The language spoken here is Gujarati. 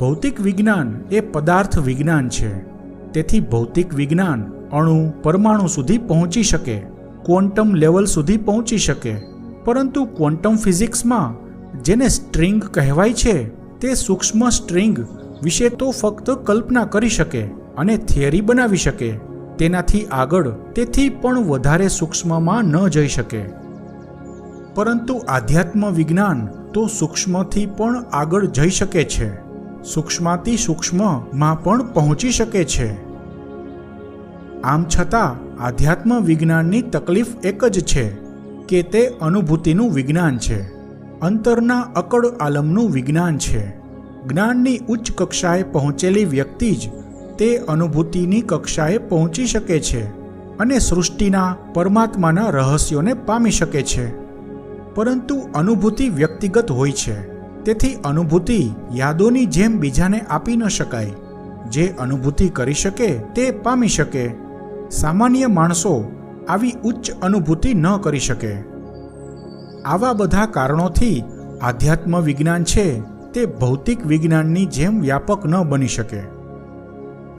ભૌતિક વિજ્ઞાન એ પદાર્થ વિજ્ઞાન છે. તેથી ભૌતિક વિજ્ઞાન અણુ, પરમાણુ સુધી પહોંચી શકે, ક્વોન્ટમ લેવલ સુધી પહોંચી શકે. પરંતુ ક્વોન્ટમ ફિઝિક્સમાં જેને સ્ટ્રિંગ કહેવાય છે, તે સૂક્ષ્મ સ્ટ્રિંગ વિશે તો ફક્ત કલ્પના કરી શકે અને થિયરી બનાવી શકે. તેનાથી આગળ તેથી પણ વધારે સૂક્ષ્મમાં ન જઈ શકે. પરંતુ આધ્યાત્મ વિજ્ઞાન તો સૂક્ષ્મથી પણ આગળ જઈ શકે છે. સૂક્ષ્માતિ સૂક્ષ્મમાં પણ પહોંચી શકે છે. આમ છતાં, આધ્યાત્મ વિજ્ઞાનની તકલીફ એક જ છે કે તે અનુભૂતિનું વિજ્ઞાન છે. અંતરના અકળ આલમનું વિજ્ઞાન છે. જ્ઞાનની ઉચ્ચ કક્ષાએ પહોંચેલી વ્યક્તિ જ તે અનુભૂતિની કક્ષાએ પહોંચી શકે છે અને સૃષ્ટિના, પરમાત્માના રહસ્યોને પામી શકે છે. પરંતુ અનુભૂતિ વ્યક્તિગત હોય છે. તેથી અનુભૂતિ યાદોની જેમ બીજાને આપી ન શકાય. જે અનુભૂતિ કરી શકે તે પામી શકે. સામાન્ય માણસો આવી ઉચ્ચ અનુભૂતિ ન કરી શકે. આવા બધા કારણોથી આધ્યાત્મ વિજ્ઞાન છે તે ભૌતિક વિજ્ઞાનની જેમ વ્યાપક ન બની શકે.